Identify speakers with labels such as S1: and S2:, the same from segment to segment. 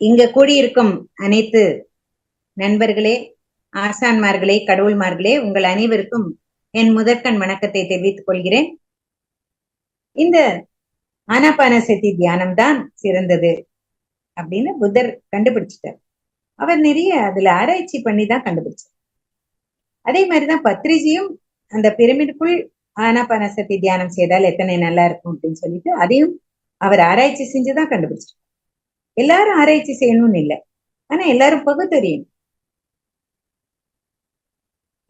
S1: இங்க கூடியிருக்கும் அனைத்து நண்பர்களே ஆசான்மார்களே கடவுள்மார்களே உங்கள் அனைவருக்கும் என் முதற்கண் வணக்கத்தை தெரிவித்துக் கொள்கிறேன். இந்த ஆனாபானசதி தியானம் தான் சிறந்தது அப்படின்னு புத்தர் கண்டுபிடிச்சிட்டார். அவர் நிறைய அதுல ஆராய்ச்சி பண்ணி தான் கண்டுபிடிச்சார். அதே மாதிரிதான் பத்ரிஜியும் அந்த பிரமிடுக்குள் ஆனாபானசதி தியானம் செய்தால் எத்தனை நல்லா இருக்கும் அப்படின்னு சொல்லிட்டு அதையும் அவர் ஆராய்ச்சி செஞ்சுதான் கண்டுபிடிச்சார் எல்லாரும் ஆராய்ச்சி செய்யணும்னு இல்லை. ஆனா எல்லாரும் பகுத்தறியும்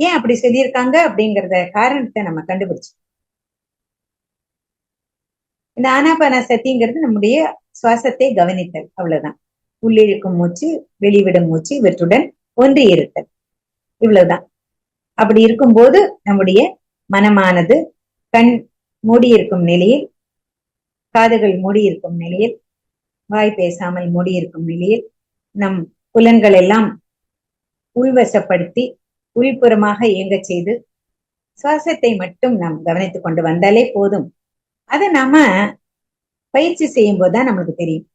S1: ஏன் அப்படி சொல்லியிருக்காங்க அப்படிங்கறத காரணத்தை நம்ம கண்டுபிடிச்சோம் இந்த ஆனாபான சத்திங்கிறது நம்முடைய சுவாசத்தை கவனித்தல். அவ்வளவுதான். உள்ளிழுக்கும் மூச்சு வெளிவிடும் மூச்சு இவற்றுடன் ஒன்று இருத்தல் இவ்வளவுதான். அப்படி இருக்கும்போது நம்முடைய மனமானது கண் மூடியிருக்கும் நிலையில் காதுகள் மூடியிருக்கும் நிலையில் வாய் பேசாமல் மூடியிருக்கும் நிலையில் நம் புலன்கள் எல்லாம் உள்வசப்படுத்தி உள்புறமாக இயங்கச் செய்து சுவாசத்தை மட்டும் நாம் கவனித்துக் கொண்டு வந்தாலே போதும். அதை நாம பயிற்சி செய்யும் போதுதான் நமக்கு தெரியும்.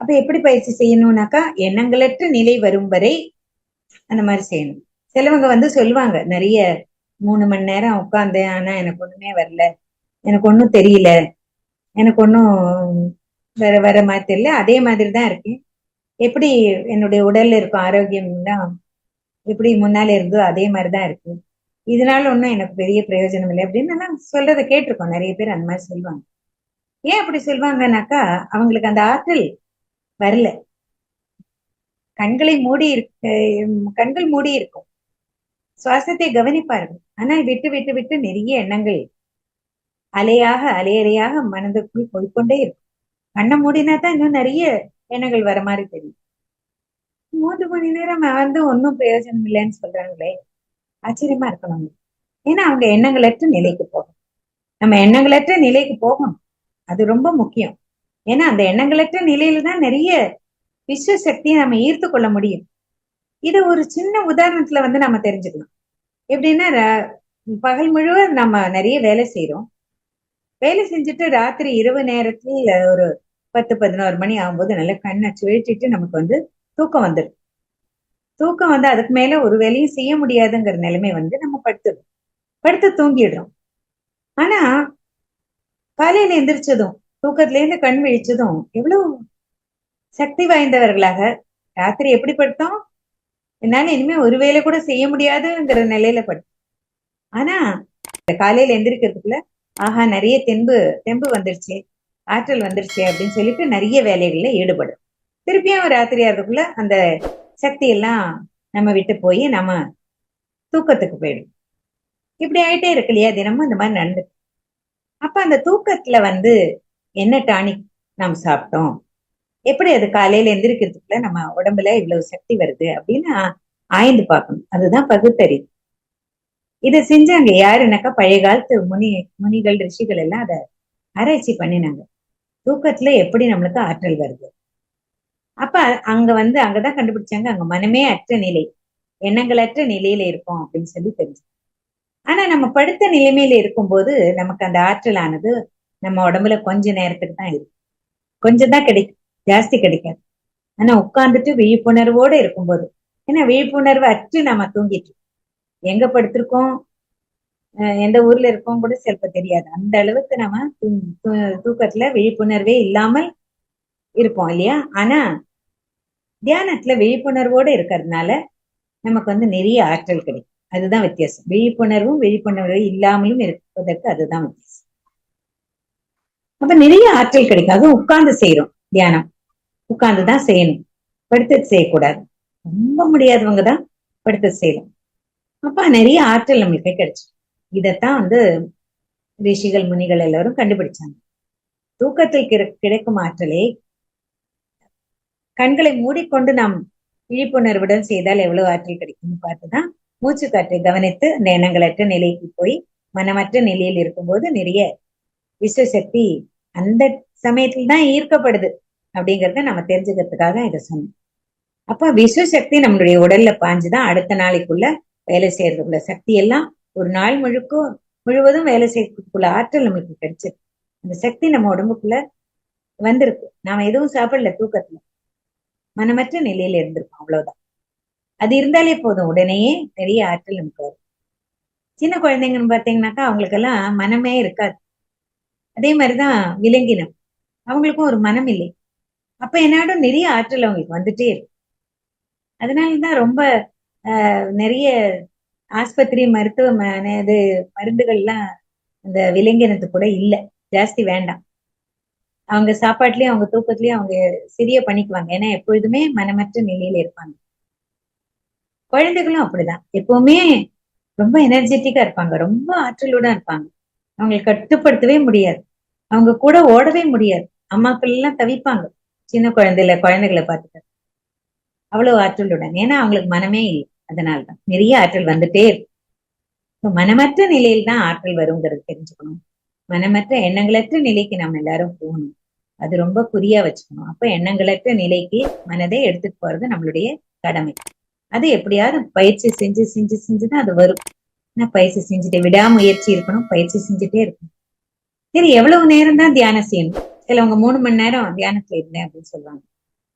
S1: அப்ப எப்படி பயிற்சி செய்யணும்னாக்கா எண்ணங்களற்ற நிலை வரும் வரை அந்த மாதிரி செய்யணும். சிலவங்க வந்து சொல்லுவாங்க நிறைய மூணு மணி நேரம் உட்கார்ந்தேன் ஆனா எனக்கு ஒண்ணுமே வரல. எனக்கு ஒன்றும் தெரியல. எனக்கு ஒன்றும் வேற வேற மாதிரி தெரியல. அதே மாதிரி தான் இருக்கு. எப்படி என்னுடைய உடல்ல இருக்கும் ஆரோக்கியம்லாம் எப்படி முன்னால இருந்தோ அதே மாதிரி தான் இருக்கு. இதனால ஒன்றும் எனக்கு பெரிய பிரயோஜனம் இல்லை. அப்படின்னு சொல்றதை கேட்டிருக்கோம். நிறைய பேர் அந்த மாதிரி சொல்லுவாங்க. ஏன் அப்படி சொல்லுவாங்கன்னாக்கா அவங்களுக்கு அந்த ஆற்றல் வரல. கண்களை மூடி இருக்க கண்கள் மூடி இருக்கும். சுவாசத்தை கவனிப்பார்கள். ஆனால் விட்டு விட்டு விட்டு நிறைய எண்ணங்கள் அலையாக அலையலையாக மனதுக்குள் போய்கொண்டே இருக்கும். கண்ணை மூடினா தான் இன்னும் நிறைய எண்ணங்கள் வர மாதிரி தெரியும். மூன்று மணி நேரம் வந்து ஒன்றும் பிரயோஜனம் இல்லைன்னு சொல்றாங்களே. ஆச்சரியமா இருக்கணும். ஏன்னா அவங்க எண்ணங்களற்ற நிலைக்கு போகும் நம்ம எண்ணங்களற்ற நிலைக்கு போகணும். அது ரொம்ப முக்கியம். ஏன்னா அந்த எண்ணங்களற்ற நிலையில தான் நிறைய விஸ்வ சக்தியை நம்ம ஈர்த்து கொள்ள முடியும். இது ஒரு சின்ன உதாரணத்துல வந்து நம்ம தெரிஞ்சுக்கலாம். எப்படின்னா பகல் முழுவதும் நம்ம நிறைய வேலை செய்யறோம் வேலை செஞ்சுட்டு ராத்திரி இரவு நேரத்தில் ஒரு பத்து பதினோரு மணி ஆகும்போது நல்லா கண்ணை சுழட்டிட்டு நமக்கு வந்து தூக்கம் வந்துடும் தூக்கம் வந்து அதுக்கு மேல ஒரு வேலையும் செய்ய முடியாதுங்கிற நிலைமை வந்து நம்ம படுத்துடும் படுத்து தூங்கிடுறோம். ஆனா காலையில எந்திரிச்சதும் தூக்கத்துல இருந்து கண் விழிச்சதும் எவ்வளவு சக்தி வாய்ந்தவர்களாக ராத்திரி எப்படி படுத்தோம்? என்னால இனிமே ஒரு வேலை கூட செய்ய முடியாதுங்கிற நிலையில படுத்தோம். ஆனா காலையில எந்திரிக்கிறதுக்குள்ள ஆஹா நிறைய தெம்பு தெம்பு வந்துருச்சு ஆற்றல் வந்துருச்சு அப்படின்னு சொல்லிட்டு நிறைய வேலைகள்ல ஈடுபடும். திருப்பியும் ராத்திரி ஆகிறதுக்குள்ள அந்த சக்தி எல்லாம் நம்ம விட்டு போய் நம்ம தூக்கத்துக்கு போயிடும். இப்படி ஆயிட்டே இருக்கு இல்லையா? தினமும் இந்த மாதிரி நடந்து. அப்ப அந்த தூக்கத்துல வந்து என்ன டானிக் நாம் சாப்பிட்டோம்? எப்படி அது காலையில எந்திரிக்கிறதுக்குள்ள நம்ம உடம்புல இவ்வளவு சக்தி வருது அப்படின்னு ஆய்ந்து பார்க்கணும். அதுதான் பகுத்தறி. இதை செஞ்சாங்க. யாருனாக்கா பழைய காலத்து முனி முனிகள் ரிஷிகள் எல்லாம் அதை ஆராய்ச்சி பண்ணினாங்க. தூக்கத்துல எப்படி நம்மளுக்கு ஆற்றல் வருது? அப்ப அங்க வந்து அங்கதான் கண்டுபிடிச்சாங்க. அங்க மனமே அற்ற நிலை. எண்ணங்களற்ற நிலையில இருக்கும் அப்படின்னு சொல்லி தெரிஞ்சு. ஆனா நம்ம படுத்த நிலைமையில இருக்கும்போது நமக்கு அந்த ஆற்றலானது நம்ம உடம்புல கொஞ்ச நேரத்துக்கு தான் இருக்கும் கொஞ்சம் தான் கிடைக்கும் ஜாஸ்தி கிடைக்காது. ஆனா உட்கார்ந்துட்டு விழிப்புணர்வோட இருக்கும்போது. ஏன்னா விழிப்புணர்வு அற்று நம்ம தூங்கிட்டு எங்க படுத்திருக்கோம்? எந்த ஊர்ல இருக்கோம் கூட சிலப்ப தெரியாது. அந்த அளவுக்கு நம்ம தூக்கத்துல விழிப்புணர்வே இல்லாமல் இருப்போம் இல்லையா? ஆனா தியானத்துல விழிப்புணர்வோட இருக்கிறதுனால நமக்கு வந்து நிறைய ஆற்றல் கிடைக்கும். அதுதான் வித்தியாசம். விழிப்புணர்வும் விழிப்புணர்வு இல்லாமலும் இருப்பதற்கு அதுதான் வித்தியாசம். அப்ப நிறைய ஆற்றல் கிடைக்கும். அதுவும் உட்கார்ந்து செய்யறோம் தியானம். உட்கார்ந்து தான் செய்யணும். படுத்து செய்யக்கூடாது. ரொம்ப முடியாதவங்க தான் படுத்து செய்யணும். அப்ப நிறைய ஆற்றல் நம்மளுக்கு கிடைச்சு இதைத்தான் வந்து ரிஷிகள் முனிகள் எல்லாரும் கண்டுபிடிச்சாங்க. தூக்கத்தில் கிடைக்கும் ஆற்றலை கண்களை மூடிக்கொண்டு நாம் விழிப்புணர்வுடன் செய்தால் எவ்வளவு ஆற்றல் கிடைக்கும்னு பார்த்துதான் மூச்சு காற்றை கவனித்து அந்த எண்ணங்களற்ற நிலைக்கு போய் மனமற்ற நிலையில் இருக்கும்போது நிறைய விஸ்வசக்தி அந்த சமயத்தில் தான் ஈர்க்கப்படுது அப்படிங்கறத நம்ம தெரிஞ்சுக்கிறதுக்காக இதை சொன்னோம். அப்ப விஸ்வசக்தி நம்மளுடைய உடல்ல பாஞ்சுதான் அடுத்த நாளைக்குள்ள வேலை செய்யறதுக்குள்ள சக்தி எல்லாம் ஒரு நாள் முழுக்கும் முழுவதும் வேலை செய்யறதுக்குள்ள ஆற்றல் நம்மளுக்கு கிடைச்சிருக்கு அந்த சக்தி நம்ம உடம்புக்குள்ள வந்திருக்கு. நாம எதுவும் சாப்பிடல தூக்கத்துல. மனமற்ற நிலையில இருந்திருக்கோம் அவ்வளவுதான். அது இருந்தாலே போதும் உடனேயே நிறைய ஆற்றல் நமக்கு வரும். சின்ன குழந்தைங்கன்னு பார்த்தீங்கன்னாக்கா அவங்களுக்கெல்லாம் மனமே இருக்காது. அதே மாதிரிதான் விலங்கினம். அவங்களுக்கும் ஒரு மனம் இல்லை. அப்ப என்னாடும் நிறைய ஆற்றல் அவங்களுக்கு வந்துட்டே இருக்கும். அதனாலதான் ரொம்ப நிறைய ஆஸ்பத்திரி மருத்துவமனை இது மருந்துகள்லாம் அந்த விலங்கினத்து கூட இல்ல. ஜாஸ்தி வேண்டாம். அவங்க சாப்பாட்டுலயும் அவங்க தூக்கத்திலயும் அவங்க சிறிய பண்ணிக்குவாங்க. ஏன்னா எப்பொழுதுமே மனமற்ற நிலையில இருப்பாங்க. குழந்தைகளும் அப்படிதான். எப்பவுமே ரொம்ப எனர்ஜெட்டிக்கா இருப்பாங்க. ரொம்ப ஆற்றலோட இருப்பாங்க. அவங்களை கட்டுப்படுத்தவே முடியாது. அவங்க கூட ஓடவே முடியாது. அம்மாக்கள் எல்லாம் தவிப்பாங்க. சின்ன குழந்தைல குழந்தைகளை பார்த்துட்டு அவ்வளவு ஆற்றலுடன். ஏன்னா அவங்களுக்கு மனமே இல்லை. அதனால்தான். நிறைய ஆற்றல் வந்துட்டே இருக்கு. மனமற்ற நிலையில் தான் ஆற்றல் வருங்கிறது தெரிஞ்சுக்கணும். மனமற்ற எண்ணங்களற்ற நிலைக்கு நம்ம எல்லாரும் போகணும். அது ரொம்ப குறியா வச்சுக்கணும். அப்ப எண்ணங்களற்ற நிலைக்கு மனதை எடுத்துட்டு போறது நம்மளுடைய கடமை. அது எப்படியாவது பயிற்சி செஞ்சு செஞ்சு செஞ்சுதான் அது வரும். ஆனா பயிற்சி செஞ்சுட்டு விடாமுயற்சி இருக்கணும் பயிற்சி செஞ்சுட்டே இருக்கணும். சரி எவ்வளவு நேரம் தான் தியானம் செய்யணும்? சிலவங்க மூணு மணி நேரம் தியானத்துல இருந்தேன் அப்படின்னு சொல்லுவாங்க.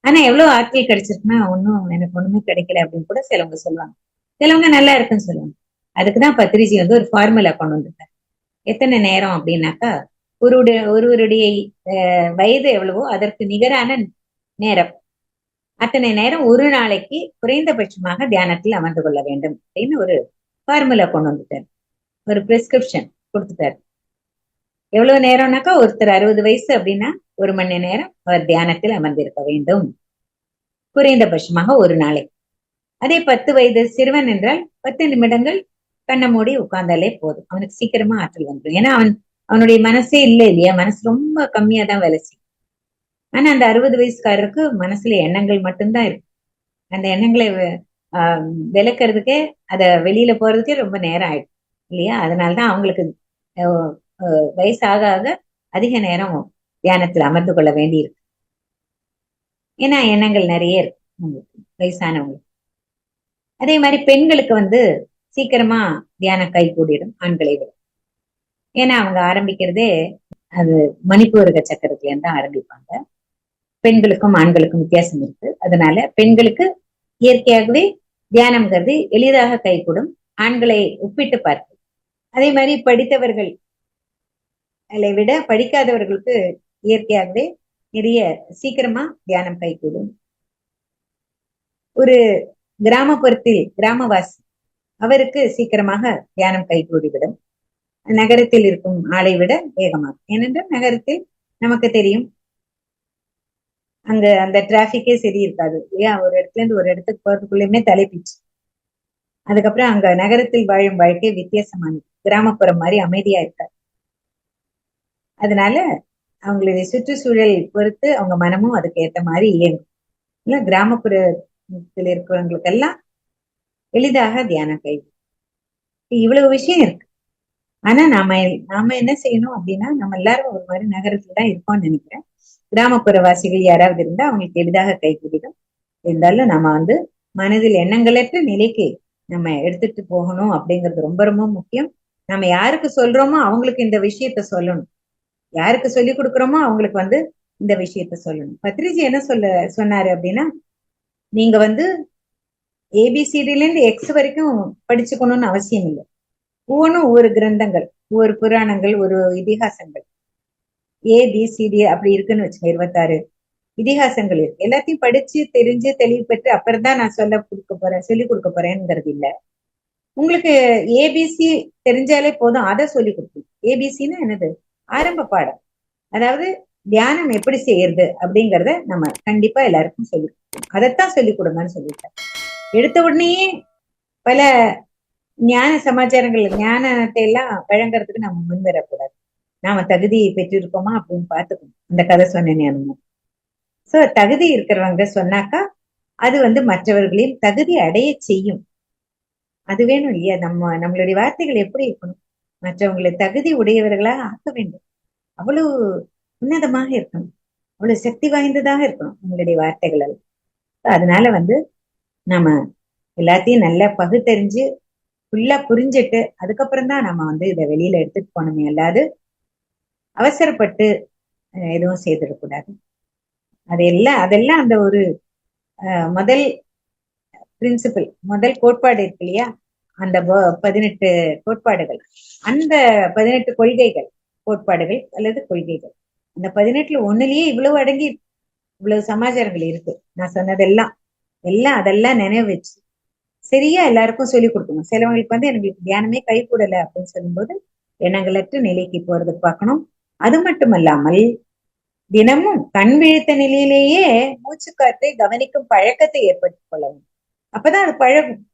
S1: ஆனா எவ்வளவு ஆட்கள் கிடைச்சிருக்குன்னா ஒன்னும் எனக்கு ஒண்ணுமே கிடைக்கல அப்படின்னு கூட சிலவங்க சொல்லுவாங்க. சிலவங்க நல்லா இருக்குன்னு சொல்லுவாங்க. அதுக்குதான் பத்திரிஜி வந்து ஒரு ஃபார்முலா கொண்டு வந்திருக்காரு. எத்தனை நேரம் அப்படின்னாக்கா ஒருவருடைய ஒருவருடைய வயது எவ்வளவோ அதற்கு நிகரான நேரம். அத்தனை நேரம் ஒரு நாளைக்கு குறைந்தபட்சமாக தியானத்தில் அமர்ந்து கொள்ள வேண்டும் அப்படின்னு ஒரு ஃபார்முலா கொண்டு வந்துட்டார் ஒரு பிரிஸ்கிரிப்ஷன் கொடுத்துட்டாரு. எவ்வளவு நேரம்னாக்கா ஒருத்தர் அறுபது வயசு அப்படின்னா ஒரு மணி நேரம் அவர் தியானத்தில் அமர்ந்திருக்க வேண்டும். குறைந்தபட்சமாக ஒரு நாளை. அதே பத்து வயது சிறுவன் என்றால் பத்து நிமிடங்கள் கண்ணை மூடி உட்கார்ந்தாலே போதும். அவனுக்கு சீக்கிரமா ஆற்றல் வந்துடும். ஏன்னா அவன் அவனுடைய மனசே இல்லை இல்லையா? மனசு ரொம்ப கம்மியா தான் வேலை செய்யும். ஆனா அந்த அறுபது வயசுக்காரருக்கு மனசுல எண்ணங்கள் மட்டும்தான் இருக்கு. அந்த எண்ணங்களை ஆஹ் விளக்குறதுக்கே அத வெளியில போறதுக்கே ரொம்ப நேரம் ஆயிடும். இல்லையா? அதனாலதான் அவங்களுக்கு வயசாக ஆக அதிக நேரம் தியானத்தில் அமர்ந்து கொள்ள வேண்டி இருக்கு ஏன்னா எண்ணங்கள் நிறைய இருக்கு. உங்களுக்கு வயசானவங்களுக்கு அதே மாதிரி பெண்களுக்கு வந்து சீக்கிரமா தியானம் கை கூடிடும் ஆண்களை விட. ஏன்னா அவங்க ஆரம்பிக்கிறதே அது மணிப்பூரக சக்கரத்துல இருந்து ஆரம்பிப்பாங்க. பெண்களுக்கும் ஆண்களுக்கும் வித்தியாசம் இருக்கு. அதனால பெண்களுக்கு இயற்கையாகவே தியானம்ங்கிறது எளிதாக கைகூடும் ஆண்களை ஒப்பிட்டு பார்த்து அதே மாதிரி படித்தவர்கள் விட படிக்காதவர்களுக்கு இயற்கையாகவே நிறைய சீக்கிரமா தியானம் கைகூடும் ஒரு கிராமப்புறத்தில் கிராமவாசி அவருக்கு சீக்கிரமாக தியானம் கைகூடிவிடும் நகரத்தில் இருக்கும் ஆளை விட வேகமாக. ஏனென்றால் நகரத்தில் நமக்கு தெரியும் அங்க அந்த டிராபிக்கே சரி இருக்காது. இல்லையா? ஒரு இடத்துல இருந்து ஒரு இடத்துக்கு போறதுக்குள்ளயுமே தலைப்பிச்சு. அதுக்கப்புறம் அங்க நகரத்தில் வாழும் வாழ்க்கை வித்தியாசமானது. கிராமப்புறம் மாதிரி அமைதியா இருக்காது. அதனால அவங்களுடைய சுற்றுச்சூழல் பொறுத்து அவங்க மனமும் அதுக்கு ஏத்த மாதிரி இயங்கும். இல்ல கிராமப்புறத்தில் இருக்கிறவங்களுக்கெல்லாம் எளிதாக தியானம் கை இவ்வளவு விஷயம் இருக்கு. ஆனா நாம நாம என்ன செய்யணும் அப்படின்னா நம்ம எல்லாரும் ஒரு மாதிரி நகரத்துல தான் இருக்கோம்னு நினைக்கிறேன். கிராமப்புற வாசிகள் யாராவது இருந்தா அவங்களுக்கு எளிதாக கை கூடிடும் இருந்தாலும் நாம வந்து மனதில் எண்ணங்களற்ற நிலைக்கு நம்ம எடுத்துட்டு போகணும் அப்படிங்கிறது ரொம்ப ரொம்ப முக்கியம். நம்ம யாருக்கு சொல்றோமோ அவங்களுக்கு இந்த விஷயத்த சொல்லணும். யாருக்கு சொல்லி கொடுக்குறோமோ அவங்களுக்கு வந்து இந்த விஷயத்த சொல்லணும். பத்ரிஜி என்ன சொல்ல சொன்னாரு அப்படின்னா நீங்க வந்து ஏபிசிடில இருந்து எக்ஸ் வரைக்கும் படிச்சுக்கணும்னு அவசியம் இல்லை. ஒவ்வொன்றும் ஒவ்வொரு கிரந்தங்கள் ஒவ்வொரு புராணங்கள் ஒரு இதிகாசங்கள். ஏபிசிடி அப்படி இருக்குன்னு வச்சுங்க இருபத்தாறு இதிகாசங்கள் இருக்கு. எல்லாத்தையும் படிச்சு தெரிஞ்சு தெளிவு பெற்று அப்புறம் தான் நான் சொல்ல கொடுக்க போறேன் சொல்லி கொடுக்க போறேங்கிறது இல்ல. உங்களுக்கு ஏபிசி தெரிஞ்சாலே போதும் அதை சொல்லி கொடுக்கும் ஏபிசின்னா என்னது? ஆரம்ப பாடம். அதாவது தியானம் எப்படி செய்யறது அப்படிங்கறத நம்ம கண்டிப்பா எல்லாருக்கும் சொல்லி அதைத்தான் சொல்லி கொடுங்கன்னு சொல்லிட்டேன். எடுத்த உடனேயே பல ஞான சமாச்சாரங்கள் ஞானத்தை எல்லாம் வழங்குறதுக்கு நம்ம முன்வரக்கூடாது நாம தகுதி பெற்றிருக்கோமா அப்படின்னு பார்த்துக்கணும். அந்த கதை சொன்னேன் ஞானமும். சோ தகுதி இருக்கிறவங்க சொன்னாக்கா அது வந்து மற்றவர்களையும் தகுதி அடைய செய்யும். அது வேணும் இல்லையா? நம்ம நம்மளுடைய வார்த்தைகள் எப்படி இருக்கணும்? மற்றவங்களை தகுதி உடையவர்களாக ஆக்க வேண்டும். அவ்வளவு உன்னதமாக இருக்கணும். அவ்வளவு சக்தி வாய்ந்ததாக இருக்கணும் உங்களுடைய வார்த்தைகள் எல்லாம். அதனால வந்து நம்ம எல்லாத்தையும் நல்லா பகுத்தறிஞ்சு ஃபுல்லா புரிஞ்சுட்டு அதுக்கப்புறம் தான் நம்ம வந்து இதை வெளியில எடுத்துட்டு போனோமே அல்லாது அவசரப்பட்டு எதுவும் செய்திடக்கூடாது. அதெல்லாம் அதெல்லாம் அந்த ஒரு அஹ், முதல் பிரின்சிபல் முதல் கோட்பாடு இருக்கு இல்லையா? அந்த பதினெட்டு கோட்பாடுகள். அந்த பதினெட்டு கொள்கைகள் கோட்பாடுகள் அல்லது கொள்கைகள். அந்த பதினெட்டுல ஒண்ணுலயே இவ்வளவு அடங்கி இவ்வளவு சமாச்சாரங்கள் இருக்கு. நான் சொன்னதெல்லாம் எல்லாம் அதெல்லாம் நினைவு வச்சு சரியா எல்லாருக்கும் சொல்லி கொடுக்கணும். சிலவங்களுக்கு வந்து எனக்கு தியானமே கை கூடல அப்படின்னு சொல்லும்போது எண்ணங்களற்ற நிலைக்கு போறது பார்க்கணும். அது மட்டுமல்லாமல் தினமும் கண் விழித்த நிலையிலேயே மூச்சு காற்றை கவனிக்கும் பழக்கத்தை ஏற்படுத்திக் கொள்ளணும். அப்பதான் அது பழகும்.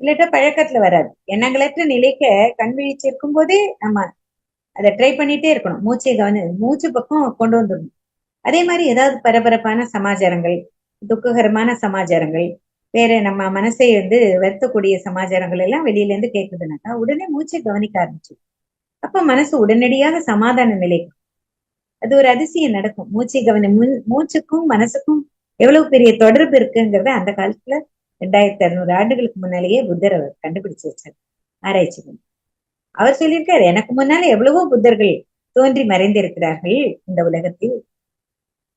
S1: இல்லாட்டா பழக்கத்துல வராது. எண்ணங்களற்ற நிலைக்க கண் விழிச்சு இருக்கும் போதே நம்ம அதை ட்ரை பண்ணிட்டே இருக்கணும். மூச்சை கவனி மூச்சு பக்கம் கொண்டு வந்துடணும். அதே மாதிரி ஏதாவது பரபரப்பான சமாச்சாரங்கள் துக்ககரமான சமாச்சாரங்கள் வேற நம்ம மனசை வந்து வருத்தக்கூடிய சமாச்சாரங்கள் எல்லாம் வெளியில இருந்து கேட்குதுனாக்கா உடனே மூச்சை கவனிக்க ஆரம்பிச்சு அப்ப மனசு உடனடியாக சமாதான நிலைக்கு அது ஒரு அதிசயம் நடக்கும். மூச்சை கவனி மூச்சுக்கும் மனசுக்கும் எவ்வளவு பெரிய தொடர்பு இருக்குங்கிறத அந்த காலத்துல ரெண்டாயிரத்தி அறுநூறு ஆண்டுகளுக்கு முன்னாலேயே புத்தர் அவர் கண்டுபிடிச்சு வச்சார். ஆராய்ச்சி அவர் சொல்லியிருக்காரு எனக்கு முன்னால எவ்வளவோ புத்தர்கள் தோன்றி மறைந்திருக்கிறார்கள் இந்த உலகத்தில்.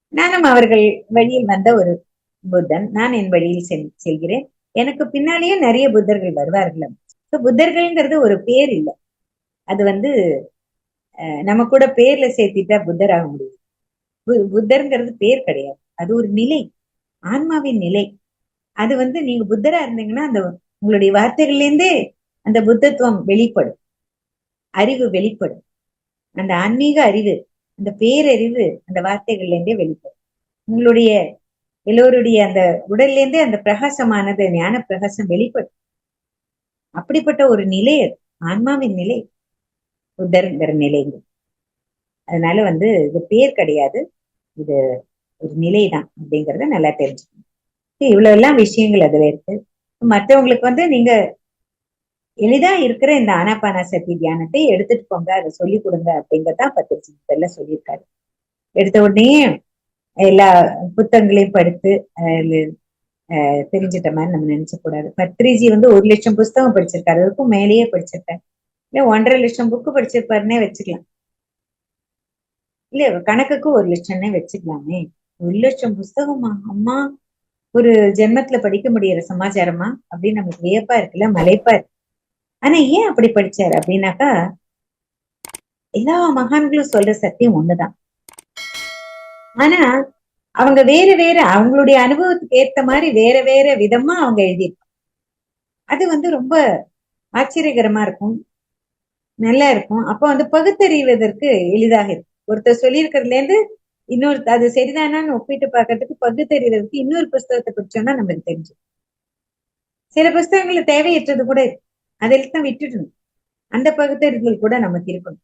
S1: நானும் அவர்கள் வழியில் வந்த ஒரு புத்தன் நான் என் வழியில் செல்கிறேன். எனக்கு பின்னாலேயே நிறைய புத்தர்கள் வருவார்கள். புத்தர்கள்ங்கிறது ஒரு பேர் இல்லை. அது வந்து நம்ம கூட பேர்ல சேர்த்திட்டா புத்தர் ஆக முடியும். பு- புத்தர்ங்கிறது பேர் கிடையாது. அது ஒரு நிலை. ஆன்மாவின் நிலை. அது வந்து நீங்க புத்தரா இருந்தீங்கன்னா அந்த உங்களுடைய வார்த்தைகள்ல இருந்தே அந்த புத்தத்துவம் வெளிப்படும். அறிவு வெளிப்படும். அந்த ஆன்மீக அறிவு அந்த பேரறிவு அந்த வார்த்தைகள்ல இருந்தே வெளிப்படும். உங்களுடைய எல்லோருடைய அந்த உடல்ல இருந்தே அந்த பிரகாசமானது ஞான பிரகாசம் வெளிப்படும். அப்படிப்பட்ட ஒரு நிலை அது. ஆன்மாவின் நிலை. புத்தர்ங்கிற நிலைங்க. அதனால வந்து இது பேர் கிடையாது. இது ஒரு நிலைதான் அப்படிங்கறத நல்லா தெரிஞ்சுக்கணும். இவ்வளவு எல்லாம் விஷயங்கள் அதுல இருக்கு. மற்றவங்களுக்கு வந்து நீங்க எளிதா இருக்கிற இந்த ஆனாபானாசக்தி தியானத்தை எடுத்துட்டு போங்க அதை சொல்லி கொடுங்க அப்படிங்கறதான் பத்திரிச்சு முதல்ல சொல்லியிருக்காரு. எடுத்த உடனே எல்லா புத்தகங்களையும் படித்து தெரிஞ்சிட்ட மாதிரி நம்ம நினைச்ச கூடாது. பத்ரிஜி வந்து ஒரு லட்சம் புஸ்தகம் படிச்சிருக்காரு. அதுக்கும் மேலேயே படிச்சிருக்காரு. இல்ல ஒன்றரை லட்சம் புக்கு படிச்சிருப்பாருன்னே வச்சுக்கலாம். இல்ல கணக்குக்கு ஒரு லட்சம்னே வச்சுக்கலாமே. ஒரு லட்சம் புஸ்தகமா? அம்மா ஒரு ஜென்மத்துல படிக்க முடியற சமாச்சாரமா? அப்படின்னு நமக்கு வியப்பா இருக்குல்ல மலைப்பா இருக்கு. ஆனா ஏன் அப்படி படிச்சாரு அப்படின்னாக்கா எல்லா மகான்களும் சொல்ற சத்தியம் ஒண்ணுதான். ஆனா அவங்க வேற வேற அவங்களுடைய அனுபவத்துக்கு ஏத்த மாதிரி வேற வேற விதமா அவங்க எழுதியிருப்பாங்க. அது வந்து ரொம்ப ஆச்சரியகரமா இருக்கும். நல்லா இருக்கும். அப்போ வந்து பகுத்தறிவதற்கு எளிதாக இருக்கும். ஒருத்தர் சொல்லியிருக்கிறதுல இருந்து இன்னொரு அது சரிதானான்னு ஒப்பிட்டு பார்க்கறதுக்கு தெரியறதுக்கு இன்னொரு புஸ்தகத்தை படிச்சோம்னா நமக்கு தெரிஞ்சு. சில புஸ்தகங்கள் தேவையற்றது கூட அதில் தான் விட்டுடணும். அந்த பகுத்தறிதல் கூட நமக்கு இருக்கணும்.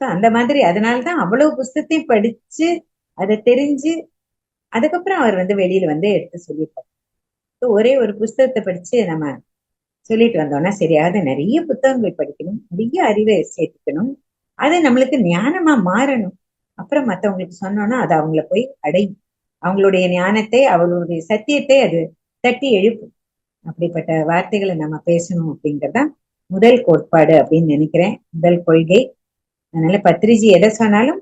S1: ஸோ அந்த மாதிரி அதனாலதான் அவ்வளவு புஸ்தகத்தையும் படிச்சு அதை தெரிஞ்சு அதுக்கப்புறம் அவர் வந்து வெளியில வந்து எடுத்து சொல்லியிருப்பார். ஸோ ஒரே ஒரு புஸ்தகத்தை படிச்சு நம்ம சொல்லிட்டு வந்தோம்னா சரியாத நிறைய புத்தகங்கள் படிக்கணும். நிறைய அறிவை சேர்த்துக்கணும். அது நம்மளுக்கு ஞானமா மாறணும். அப்புறம் மத்தவங்களுக்கு சொன்னோம்னா அது அவங்கள போய் அடையும். அவங்களுடைய ஞானத்தை அவங்களுடைய சத்தியத்தை அது தட்டி எழுப்பும். அப்படிப்பட்ட வார்த்தைகளை நம்ம பேசணும் அப்படிங்கறதுதான் முதல் கோட்பாடு அப்படின்னு நினைக்கிறேன். முதல் கொள்கை. அதனால பத்ரிஜி எதை சொன்னாலும்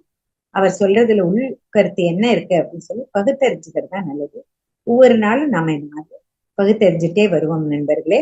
S1: அவர் சொல்றதுல உள் கருத்து என்ன இருக்கு அப்படின்னு சொல்லி பகுத்தறிஞ்சுக்கிறது தான் நல்லது. ஒவ்வொரு நாளும் நாம இந்த மாதிரி பகுத்தறிஞ்சுட்டே வருவோம் நண்பர்களே.